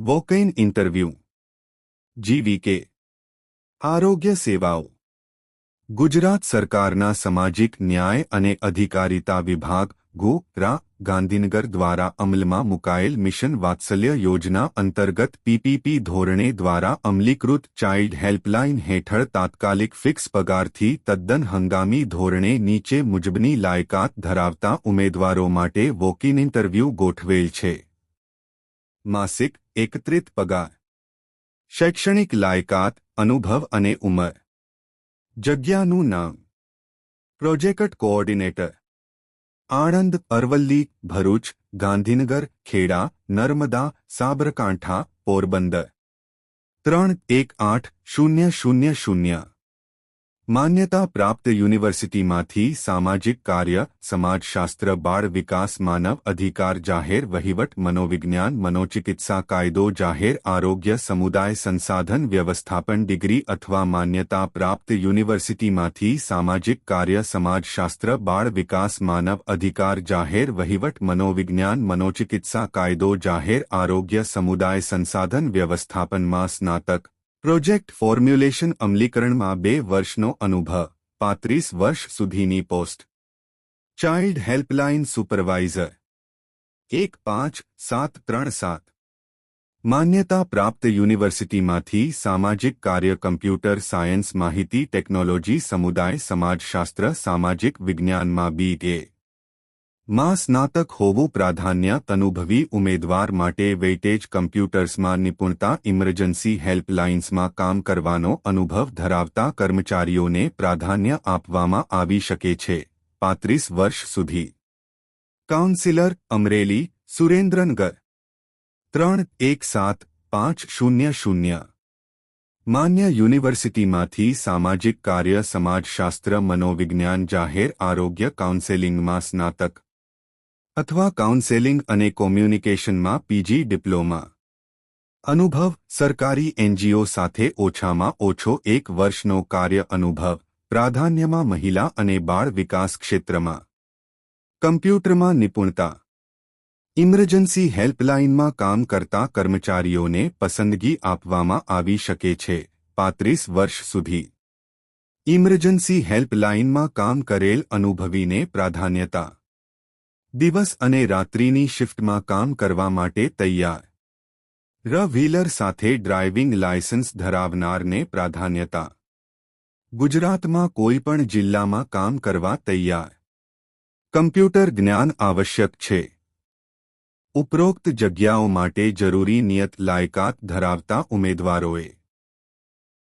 Walk in interview GVK આરોગ્ય સેવાઓ ગુજરાત સરકારના સામાજિક ન્યાય અને અધિકારિતા વિભાગ ગો રા ગાંધીનગર દ્વારા અમલમાં મુકાયેલ મિશન વાત્સલ્ય યોજના અંતર્ગત પીપીપી ધોરણે દ્વારા અમલીકૃત ચાઇલ્ડ હેલ્પલાઇન હેઠળ તાત્કાલિક ફિક્સ પગારથી તદ્દન હંગામી ધોરણે નીચે મુજબની લાયકાત ધરાવતા ઉમેદવારો માટે વોકિન ઇન્ટરવ્યૂ ગોઠવેલ છે માસિક એકત્રિત પગાર. શૈક્ષણિક લાયકાત, અનુભવ અને ઉંમર. જગ્યાનું નામ. Project coordinator. આણંદ, અરવલ્લી, ભરૂચ, ગાંધીનગર, ખેડા, નર્મદા, સાબરકાંઠા, પોરબંદર. ત્રણ એક આઠ શૂન્ય શૂન્ય શૂન્ય. માન્યતા પ્રાપ્ત યુનિવર્સિટીમાંથી સામાજિક કાર્ય સમાજશાસ્ત્ર બાળ વિકાસ માનવ અધિકાર જાહેર વહીવટ મનોવિજ્ઞાન મનોચિકિત્સા કાયદો જાહેર આરોગ્ય સમુદાય સંસાધન વ્યવસ્થાપન ડિગ્રી અથવા માન્યતા પ્રાપ્ત યુનિવર્સિટીમાંથી સામાજિક કાર્ય સમાજશાસ્ત્ર બાળ વિકાસ માનવ અધિકાર જાહેર વહીવટ મનોવિજ્ઞાન મનોચિકિત્સા કાયદો જાહેર આરોગ્ય સમુદાય સંસાધન વ્યવસ્થાપનમાં સ્નાતક પ્રોજેક્ટ ફોર્મ્યુલેશન અમલીકરણમાં બે વર્ષનો અનુભવ, પાંત્રીસ વર્ષ સુધીની પોસ્ટ. Child helpline supervisor. એક પાંચ સાત ત્રણ સાત. માન્યતા પ્રાપ્ત યુનિવર્સિટીમાંથી સામાજિક કાર્ય કમ્પ્યુટર સાયન્સ માહિતી ટેકનોલોજી સમુદાય સમાજશાસ્ત્ર સામાજિક વિજ્ઞાનમાં બી એ. માં સ્નાતક હોવું પ્રાધાન્ય અનુભવી ઉમેદવાર માટે વેઇટેજ કમ્પ્યુટર્સમાં નિપુણતા, ઇમરજન્સી હેલ્પલાઇન્સમાં કામ કરવાનો અનુભવ ધરાવતા કર્મચારીઓને પ્રાધાન્ય આપવામાં આવી શકે છે. પાંત્રીસ વર્ષ સુધી. કાઉન્સિલર અમરેલી, સુરેન્દ્રનગર. ત્રણ, એક, સાત, પાંચ, શૂન્ય શૂન્ય. માન્ય યુનિવર્સિટીમાંથી સામાજિક કાર્ય, સમાજશાસ્ત્ર, મનોવિજ્ઞાન, જાહેર આરોગ્ય કાઉન્સેલિંગમાં સ્નાતક. અથવા કાઉન્સેલિંગ અને કોમ્યુનિકેશનમાં પીજી ડિપ્લોમા. અનુભવ, સરકારી એનજીઓ સાથે ઓછામાં ઓછો એક વર્ષનો કાર્ય અનુભવ, પ્રાધાન્યમાં મહિલા અને બાળ વિકાસ ક્ષેત્રમાં. કમ્પ્યુટરમાં નિપુણતા. ઇમરજન્સી હેલ્પલાઇનમાં કામ કરતા કર્મચારીઓને પસંદગી આપવામાં આવી શકે છે, પાંત્રીસ વર્ષ સુધી. ઇમરજન્સી હેલ્પલાઇનમાં કામ કરેલ અનુભવીને પ્રાધાન્યતા. દિવસ અને રાત્રિની શિફ્ટમાં કામ કરવા માટે તૈયાર. ર વ્હીલર સાથે ડ્રાઇવિંગ લાયસન્સ ધરાવનારને પ્રાધાન્યતા. ગુજરાતમાં કોઈપણ જિલ્લામાં કામ કરવા તૈયાર. કમ્પ્યુટર જ્ઞાન આવશ્યક છે. ઉપરોક્ત જગ્યાઓ માટે જરૂરી નિયત લાયકાત ધરાવતા ઉમેદવારોએ